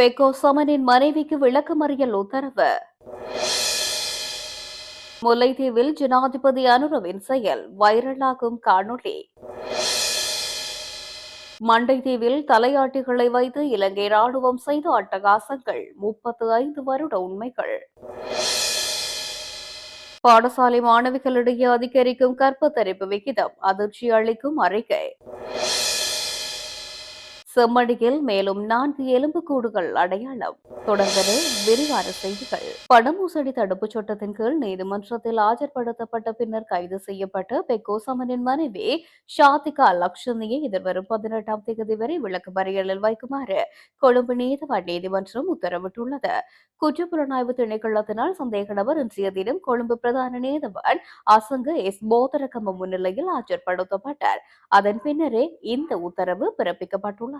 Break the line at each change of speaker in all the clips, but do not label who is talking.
பெக்கோ சமனின் மனைவிக்கு விளக்கமறியல் உத்தரவு. முல்லைத்தீவில் ஜனாதிபதி அனுரவின் செயல் வைரலாகும் காணொளி. மண்டைத்தீவில் தலையாட்டிகளை வைத்து இலங்கை ராணுவம் செய்த அட்டகாசங்கள் முப்பத்து ஐந்து வருட உண்மைகள். பாடசாலை மாணவிகளிடையே அதிகரிக்கும் கற்பத்தரிப்பு விகிதம் அதிர்ச்சி அளிக்கும் அறிக்கை. செம்மடியில் மேலும் நான்கு எலும்புக்கூடுகள் அடையாளம். தொடர்ந்து விரிவான செய்திகள். பணமோசடி தடுப்புச் சட்டத்தின் கீழ் நீதிமன்றத்தில் ஆஜர்படுத்தப்பட்ட பின்னர் கைது செய்யப்பட்ட பெக்கோ சமனின் மனைவி ஷாதிகா லக்ஷ்மியை எதிர்வரும் பதினெட்டாம் தேதி வரை விளக்கு மறியலில் வைக்குமாறு கொழும்பு நீதவான் நீதிமன்றம் உத்தரவிட்டுள்ளது. குற்றப்புலனாய்வு திணைக்களத்தினால் சந்தேக நபர் இன்றைய தினம் கொழும்பு பிரதான நீதவான் அசங்க எஸ் போதரகம முன்னிலையில் ஆஜர்படுத்தப்பட்டார். அதன் பின்னரே இந்த உத்தரவு பிறப்பிக்கப்பட்டுள்ளது.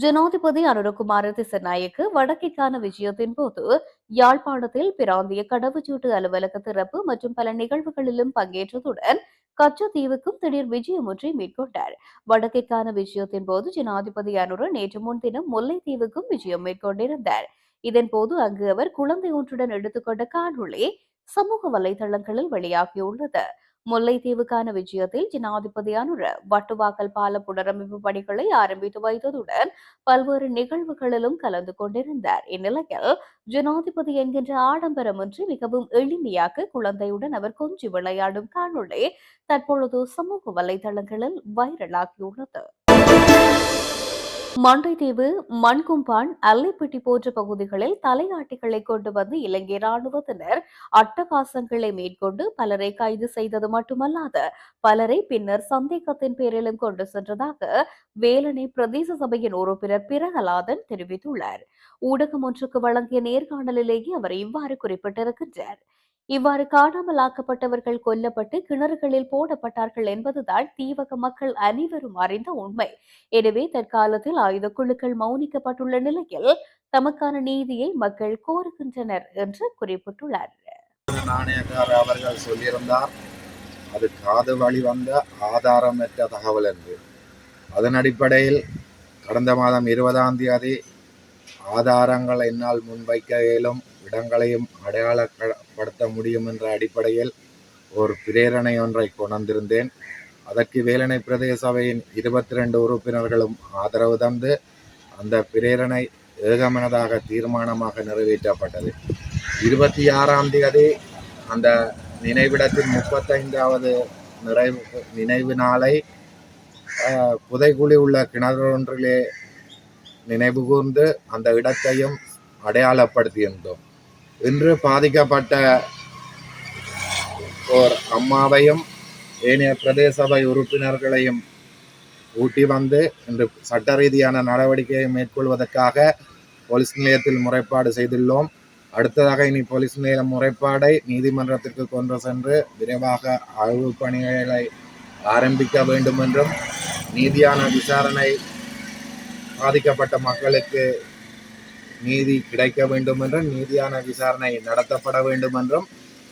ஜனாதிபதி அனுரகுமார திசநாயக்கு வடக்கிற்கான விஜயத்தின் போது யாழ்ப்பாணத்தில் பிராந்திய கடவுச்சீட்டு அலுவலக திறப்பு மற்றும் பல நிகழ்வுகளிலும் பங்கேற்றதுடன் கச்சத்தீவுக்கும் திடீர் விஜயம் ஒன்றை மேற்கொண்டார். வடக்கிற்கான விஜயத்தின் போது ஜனாதிபதி அனுர நேற்று முன்தினம் முல்லைத்தீவுக்கும் விஜயம் மேற்கொண்டிருந்தார். இதன் போது அங்கு அவர் குழந்தை ஒன்றுடன் எடுத்துக்கொண்ட காணொளி சமூக வலைதளங்களில் வெளியாகியுள்ளது. முல்லைத்தீவுக்கான விஜயத்தில் ஜனாதிபதியான வட்டுவாக்கல் பால புனரமைப்பு பணிகளை ஆரம்பித்து வைத்ததுடன் பல்வேறு நிகழ்வுகளிலும் கலந்து கொண்டிருந்தார். இந்நிலையில் ஜனாதிபதி என்கின்ற ஆடம்பரமின்றி மிகவும் எளிமையாக குழந்தையுடன் அவர் கொஞ்சி விளையாடும் காணொளி தற்பொழுது சமூக வலைதளங்களில் வைரலாகியுள்ளது மண்டைதீவு மண்கும்பான் அல்லைப்பட்டி போன்ற பகுதிகளில் தலையாட்டிகளை கொண்டு வந்து இலங்கை ராணுவத்தினர் அட்டகாசங்களை மேற்கொண்டு பலரை கைது செய்தது மட்டுமல்லாது பலரை பின்னர் சந்தேகத்தின் பேரிலும் கொண்டு சென்றதாக வேலனை பிரதேச சபையின் உறுப்பினர் பிரகலாதன் தெரிவித்துள்ளார். ஊடகம் ஒன்றுக்கு வழங்கிய நேர்காணலிலேயே அவர் இவ்வாறு குறிப்பிட்டிருக்கின்றார். இவ்வாறு காணாமல் ஆக்கப்பட்டவர்கள் கொல்லப்பட்டு கிணறுகளில் போடப்பட்டார்கள் என்பதுதான் தீவக மக்கள் அனைவரும் அறிந்த உண்மை. எனவே தற்காலத்தில் ஆயுத குழுக்கள் மௌனிக்கப்பட்டுள்ள நிலையில் தமக்கான நீதியை மக்கள் கோருகின்றனர் என்று குறிப்பிட்டுள்ளார்.
நாணயக்கார அவர்கள் சொல்லியிருந்தார் அது காது வழி வந்த ஆதாரமற்ற தகவல் என்று. அதன் அடிப்படையில் கடந்த மாதம் இருபதாம் தேதி ஆதாரங்கள் என்னால் முன்வைக்க இயலும். இடங்களையும் அடையாளப்படுத்த முடியும் என்ற அடிப்படையில் ஒரு பிரேரணை ஒன்றை கொண்டிருந்தேன் அதற்கு வேலனை பிரதேச சபையின் இருபத்தி ரெண்டு உறுப்பினர்களும் ஆதரவு தந்து அந்த பிரேரணை ஏகமனதாக தீர்மானமாக நிறைவேற்றப்பட்டது. இருபத்தி ஆறாம் தேதி அந்த நினைவிடத்தின் முப்பத்தைந்தாவது நிறைவு நினைவு நாளை புதைகுழி உள்ள கிணறு ஒன்றிலே நினைவு கூர்ந்து அந்த இடத்தையும் அடையாளப்படுத்தியிருந்தோம். இன்று பாதிக்கப்பட்ட ஓர் அம்மாவையும் ஏனைய பிரதேச சபை உறுப்பினர்களையும் ஊட்டி வந்து இன்று சட்ட ரீதியான நடவடிக்கையை மேற்கொள்வதற்காக போலீஸ் நிலையத்தில் முறைப்பாடு செய்துள்ளோம். அடுத்ததாக இனி போலீஸ் நிலைய முறைப்பாடை நீதிமன்றத்திற்கு கொண்டு சென்று விரைவாக ஆய்வு பணிகளை ஆரம்பிக்க வேண்டும் என்றும் நீதியான விசாரணை பாதிக்கப்பட்ட மக்களுக்கு நீதி கிடைக்க வேண்டும் என்றும் நீதியான விசாரணை நடத்தப்பட வேண்டும் என்றும்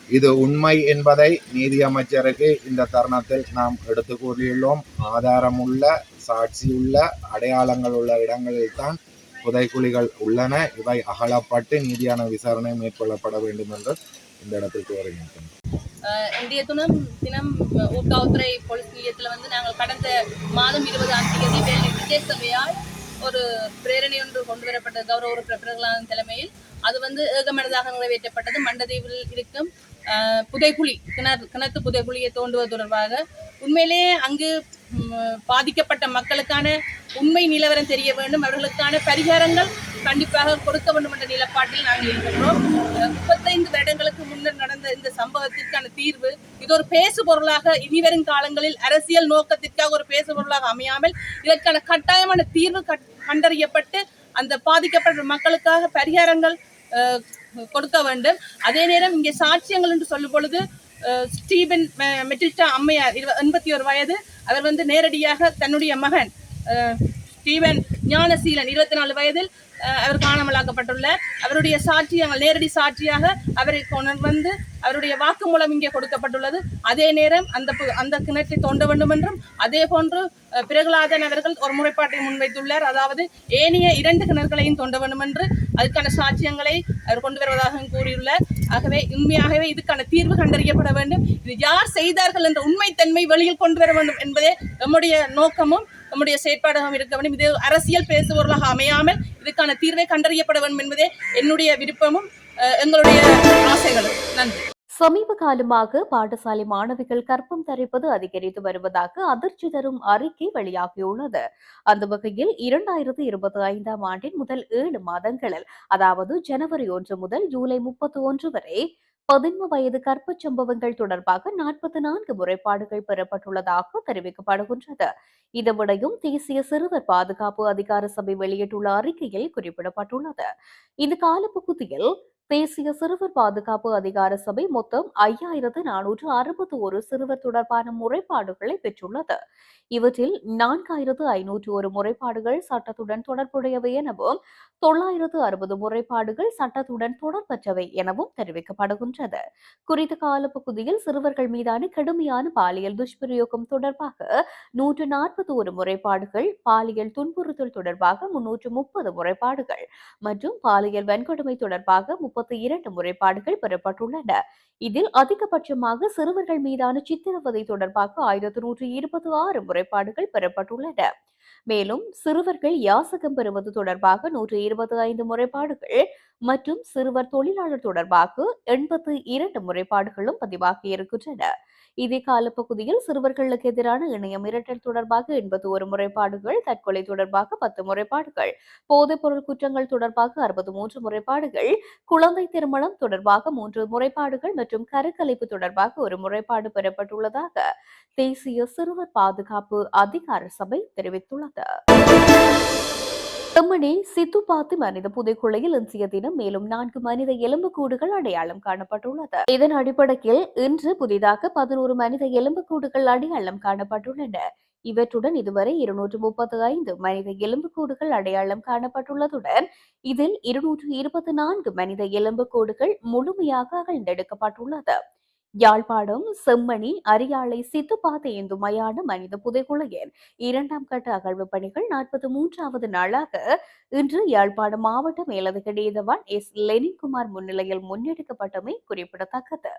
இது உண்மை என்பதை நீதி அமைச்சருக்கு இந்த தருணத்தில் நாம் எடுத்து கூறியுள்ளோம். ஆதாரமுள்ள சாட்சியுள்ள அடையாளங்கள் உள்ள இடங்களில்தான் புதைக்குழிகள் உள்ளன. இவை அகலப்பட்டு நீதியான விசாரணை மேற்கொள்ளப்பட வேண்டும் என்று இந்த இடத்திற்கு வருகின்றோம்
இன்றைய தினம் தினம் ஊர்காவல்துறை போலீஸ் நிலையத்தில் வந்து நாங்கள் கடந்த மாதம் இருபதாம் தேதி விசேஷ சபையால் ஒரு பிரேரணை ஒன்று கொண்டு வரப்பட்டது. கௌரவ உறுப்பினர்களான தலைமையில் அது வந்து ஏகமனதாக நிறைவேற்றப்பட்டது. மண்டதீவில் இருக்கும் அஹ், புதைக்குழி கிணறு கிணத்து புதைக்குழியை தோண்டுவது தொடர்பாக. உண்மையிலேயே அங்கு பாதிக்கப்பட்ட மக்களுக்கான உண்மை நிலவரம் தெரிய வேண்டும். அவர்களுக்கான பரிகாரங்கள் கண்டிப்பாக கொடுக்க வேண்டும் என்ற நிலப்பாட்டில் நாங்கள் இருக்கின்றோம் முப்பத்தைந்து வருடங்களுக்கு முன்னர் நடந்த இந்த சம்பவத்திற்கான தீர்வு இது ஒரு பேசு பொருளாக இனிவரும் காலங்களில் அரசியல் நோக்கத்திற்காக ஒரு பேசு பொருளாக அமையாமல் இதற்கான கட்டாயமான தீர்வு கட்- கண்டறியப்பட்டு அந்த பாதிக்கப்பட்ட மக்களுக்காக பரிகாரங்கள் கொடுக்க வேண்டும். அதே நேரம் இங்கே சாட்சியங்கள் என்று சொல்லும் பொழுது ஸ்டீபன் மெட்டில்டா அம்மையார் இருவ- எண்பத்தி ஒரு வயது அவர் வந்து நேரடியாக தன்னுடைய மகன் ஸ்டீவன் ஞானசீலன் இருபத்தி நாலு வயதில் அவர் காணாமலாக்கப்பட்டுள்ளார். அவருடைய சாட்சியங்கள் நேரடி சாட்சியாக அவரை கொண்டு வந்து அவருடைய வாக்குமூலம் இங்கே கொடுக்கப்பட்டுள்ளது. அதே நேரம் அந்த பு- அந்த கிணற்றை தோண்ட வேண்டும் என்றும் அதே போன்று அஹ், பிரகலாதன் அவர்கள் ஒரு முறைப்பாட்டை முன்வைத்துள்ளார். அதாவது ஏனைய இரண்டு கிணறுகளையும் தோண்ட வேண்டும் என்று அதுக்கான சாட்சியங்களை அவர் கொண்டு வருவதாக கூறியுள்ளார். ஆகவே உண்மையாகவே இதுக்கான தீர்வு கண்டறியப்பட வேண்டும். இது யார் செய்தார்கள் என்ற உண்மைத்தன்மை வெளியில் கொண்டு வர வேண்டும் என்பதே நம்முடைய நோக்கமும் நம்முடைய செயற்பாடாக இருக்க வேண்டும். இது அரசியல் பேசுபவர்களாக அமையாமல் இதுக்கான தீர்வை கண்டறியப்பட வேண்டும் என்பதே என்னுடைய விருப்பமும் எங்களுடைய ஆசைகளும். நன்றி.
சமீப காலமாக பாடசாலை மாணவிகள் கற்பம் தரிப்பது அதிகரித்து வருவதாக அதிர்ச்சி தரும் அறிக்கை வெளியாகியுள்ளது. அந்த வகையில் இரண்டாயிரத்து இருபத்தி ஐந்தாம் ஆண்டின் முதல் ஏழு மாதங்களில் அதாவது ஜனவரி ஒன்று முதல் ஜூலை முப்பத்தி ஒன்று வரை பதின்ம வயது கற்பச் சம்பவங்கள் தொடர்பாக நாற்பத்தி நான்கு முறைப்பாடுகள் பெறப்பட்டுள்ளதாக தெரிவிக்கப்படுகின்றது. இதுவிடையும் தேசிய சிறுவர் பாதுகாப்பு அதிகார சபை வெளியிட்டுள்ள அறிக்கையில் குறிப்பிடப்பட்டுள்ளது. இந்த காலப்பகுதியில் தேசிய சிறுவர் பாதுகாப்பு அதிகார சபை மொத்தம் ஐயாயிரத்து நானூற்று அறுபத்தி ஒரு சிறுவர் தொடர்பான முறைப்பாடுகளை பெற்றுள்ளது. இவற்றில் நான்காயிரத்து ஐநூற்று ஒரு முறைப்பாடுகள் சட்டத்துடன் தொடர்புடையவை எனவும் தொள்ளாயிரத்து அறுபது முறைப்பாடுகள் சட்டத்துடன் தொடர்பற்றவை எனவும் தெரிவிக்கப்படுகின்றது. குறித்த காலப்பகுதியில் சிறுவர்கள் மீதான கடுமையான பாலியல் துஷ்பிரயோகம் தொடர்பாக நூற்று நாற்பத்தி ஒரு முறைப்பாடுகள் பாலியல் துன்புறுத்தல் தொடர்பாக முன்னூற்று முப்பது முறைப்பாடுகள் மற்றும் பாலியல் வன்கொடுமை தொடர்பாக முப்பத்தி இரண்டு முறைப்பாடுகள் பெறப்பட்டுள்ளன. இதில் அதிகபட்சமாக சிறுவர்கள் மீதான சித்திரவதை தொடர்பாக ஆயிரத்து நூற்றி இருபத்தி ஆறு முறைப்பாடுகள் பெறப்பட்டுள்ளன. மேலும் சிறுவர்கள் யாசகம் பெறுவது தொடர்பாக நூற்று இருபத்தி ஐந்து முறைப்பாடுகள் மற்றும் சிறுவர் தொழிலாளர் தொடர்பாக எண்பத்து இரண்டு முறைப்பாடுகளும் பதிவாகி இருக்கின்றன. இதே காலப்பகுதியில் சிறுவர்களுக்கு எதிரான இணைய மிரட்டல் தொடர்பாக எண்பத்தி ஒரு முறைப்பாடுகள் தற்கொலை தொடர்பாக பத்து முறைப்பாடுகள் போதைப்பொருள் குற்றங்கள் தொடர்பாக அறுபத்தி மூன்று முறைப்பாடுகள் குழந்தை திருமணம் தொடர்பாக மூன்று முறைப்பாடுகள் மற்றும் கருக்கலைப்பு தொடர்பாக ஒரு முறைப்பாடு பெறப்பட்டுள்ளதாக தேசிய சிறுவர் பாதுகாப்பு அதிகார சபை தெரிவித்துள்ளது. செம்மணி சித்துப்பாத்தி மனித புதைக்குழியில் இன்றைய தினம் மேலும் நான்கு மனித எலும்புக்கூடுகள் அடையாளம் காணப்பட்டுள்ளது. இதன் அடிப்படையில் இன்று புதிதாக பதினோரு மனித எலும்புக்கூடுகள் அடையாளம் காணப்பட்டுள்ளன. இவற்றுடன் இதுவரை இருநூற்று முப்பத்தி ஐந்து மனித எலும்புக்கூடுகள் அடையாளம் காணப்பட்டுள்ளதுடன் இதில் இருநூற்று இருபத்தி நான்கு மனித எலும்புக்கூடுகள் முழுமையாக அகழ்ந்தெடுக்கப்பட்டுள்ளது. யாழ்ப்பாணம் செம்மணி அரியாலை சித்துப்பாத்தை இந்து மயான மனித புதைகுழியின் இரண்டாம் கட்ட அகழ்வு பணிகள் நாற்பத்தி மூன்றாவது நாளாக இன்று யாழ்ப்பாணம் மாவட்ட மேலதிக நீதவான் எஸ். லெனின்குமார் முன்னிலையில் முன்னெடுக்கப்பட்டமை குறிப்பிடத்தக்கது.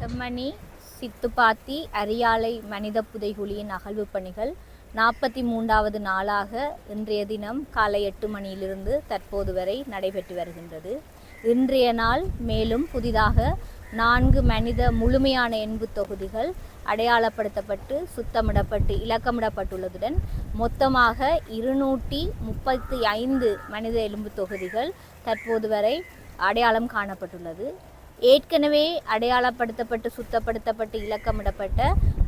செம்மணி சித்துப்பாத்தி அரியாலை மனித புதைகுழியின் அகழ்வு பணிகள் நாற்பத்தி மூன்றாவது நாளாக இன்றைய தினம் காலை எட்டு மணியிலிருந்து தற்போது வரை நடைபெற்று வருகின்றது. இன்றைய நாள் மேலும் புதிதாக நான்கு மனித முழுமையான எண்பு தொகுதிகள் அடையாளப்படுத்தப்பட்டு சுத்தமிடப்பட்டு இலக்கமிடப்பட்டுள்ளதுடன் மொத்தமாக இருநூற்றி முப்பத்தி ஐந்து மனித எலும்பு தொகுதிகள் தற்போது வரை அடையாளம் காணப்பட்டுள்ளது. ஏற்கனவே அடையாளப்படுத்தப்பட்டு சுத்தப்படுத்தப்பட்டு இலக்கமிடப்பட்ட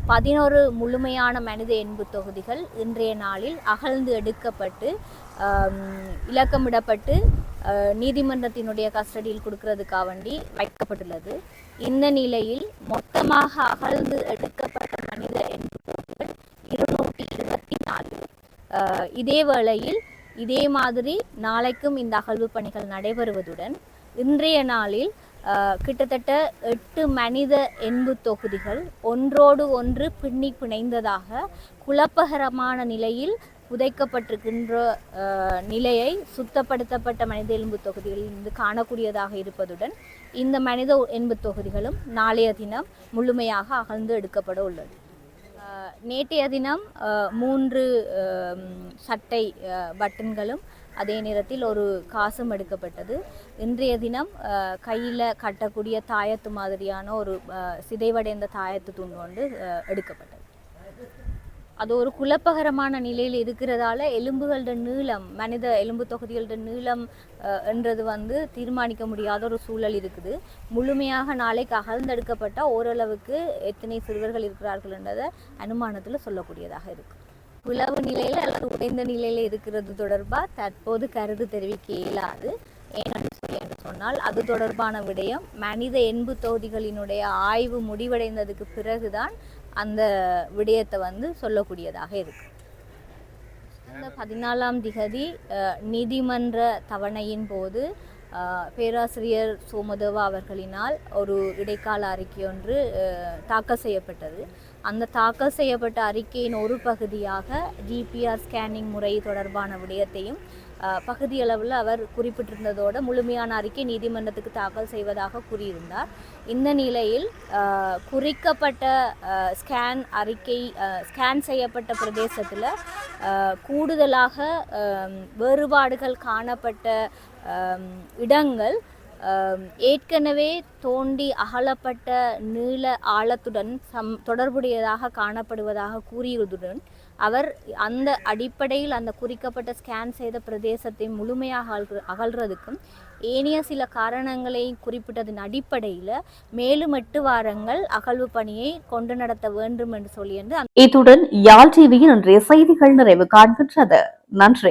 பதினோரு முழுமையான மனித எண்பு தொகுதிகள் இன்றைய நாளில் அகழ்ந்து எடுக்கப்பட்டு இலக்கமிடப்பட்டு நீதிமன்றத்தினுடைய கஸ்டடியில் கொடுக்கறதுக்காக வேண்டி வைக்கப்பட்டுள்ளது. இந்த நிலையில் மொத்தமாக அகழ்ந்து எடுக்கப்பட்ட மனித எண்பு தொகுதிகள் இருநூற்றி இருபத்தி நாலு இதே வேளையில் இதே மாதிரி நாளைக்கும் இந்த அகழ்வு பணிகள் நடைபெறுவதுடன் இன்றைய நாளில் கிட்டத்தட்ட எட்டு மனித எண்பு தொகுதிகள் ஒன்றோடு ஒன்று பின்னி பிணைந்ததாக குழப்பகரமான நிலையில் புதைக்கப்பட்டிருக்கின்ற நிலையை சுத்தப்படுத்தப்பட்ட மனித எலும்பு தொகுதிகளிலிருந்து காணக்கூடியதாக இருப்பதுடன் இந்த மனித எலும்பு தொகுதிகளும் நாளைய தினம் முழுமையாக அகழ்ந்து எடுக்கப்பட உள்ளது. நேற்றைய தினம் மூன்று சட்டை பட்டன்களும் அதே நேரத்தில் ஒரு காசும் எடுக்கப்பட்டது. இன்றைய தினம் கையில் கட்டக்கூடிய தாயத்து மாதிரியான ஒரு சிதைவடைந்த தாயத்து துண்டு கொண்டு எடுக்கப்பட்டது. அது ஒரு குழப்பகரமான நிலையில் இருக்கிறதால எலும்புகளோட நீளம் மனித எலும்பு தொகுதிகளோட நீளம் என்றது வந்து தீர்மானிக்க முடியாத ஒரு சூழல் இருக்குது. முழுமையாக நாளைக்கு அகழ்ந்தெடுக்கப்பட்டால் ஓரளவுக்கு எத்தனை சிறுவர்கள் இருக்கிறார்கள் என்றதை அனுமானத்தில் சொல்லக்கூடியதாக இருக்குது உழவு நிலையில் அல்லது உடைந்த நிலையில் இருக்கிறது தொடர்பாக தற்போது கருத்து தெரிவிக்க இயலாது. ஏனென்று சொல்லி என்று சொன்னால் அது தொடர்பான விடயம். மனித எண்பு தொகுதிகளினுடைய ஆய்வு முடிவடைந்ததுக்கு பிறகுதான் அந்த விடயத்தை வந்து சொல்லக்கூடியதாக இருக்கு. இந்த பதினாலாம் திகதி அஹ், நீதிமன்ற தவணையின் போது பேராசிரியர் சோமதேவா அவர்களினால் ஒரு இடைக்கால அறிக்கை ஒன்று தாக்கல் செய்யப்பட்டது. அந்த தாக்கல் செய்யப்பட்ட அறிக்கையின் ஒரு பகுதியாக ஜிபிஆர் ஸ்கேனிங் முறை தொடர்பான விடயத்தையும் பகுதியளவில் அவர் குறிப்பிட்டிருந்ததோடு முழுமையான அறிக்கை நீதிமன்றத்துக்கு தாக்கல் செய்வதாக கூறியிருந்தார். இந்த நிலையில் குறிக்கப்பட்ட ஸ்கேன் அறிக்கை ஸ்கேன் செய்யப்பட்ட பிரதேசத்தில் கூடுதலாக வேறுபாடுகள் காணப்பட்ட இடங்கள் ஏற்கனவே தோண்டி அகலப்பட்ட நீள ஆழத்துடன் சம் தொடர்புடையதாக காணப்படுவதாக கூறியதுடன் அவர் அந்த அடிப்படையில் அந்த குறிக்கப்பட்ட ஸ்கேன் செய்த பிரதேசத்தை முழுமையாக அகழ்ற அகழ்றதுக்கும் ஏனைய சில காரணங்களை குறிப்பிட்டதன் அடிப்படையில் மேலும் எட்டு வாரங்கள் அகழ்வு பணியை கொண்டு நடத்த வேண்டும் என்று சொல்லி என்று
இத்துடன் யாழ் டிவியின் இன்றைய செய்திகள் நிறைவு காண்கின்றது. நன்றி.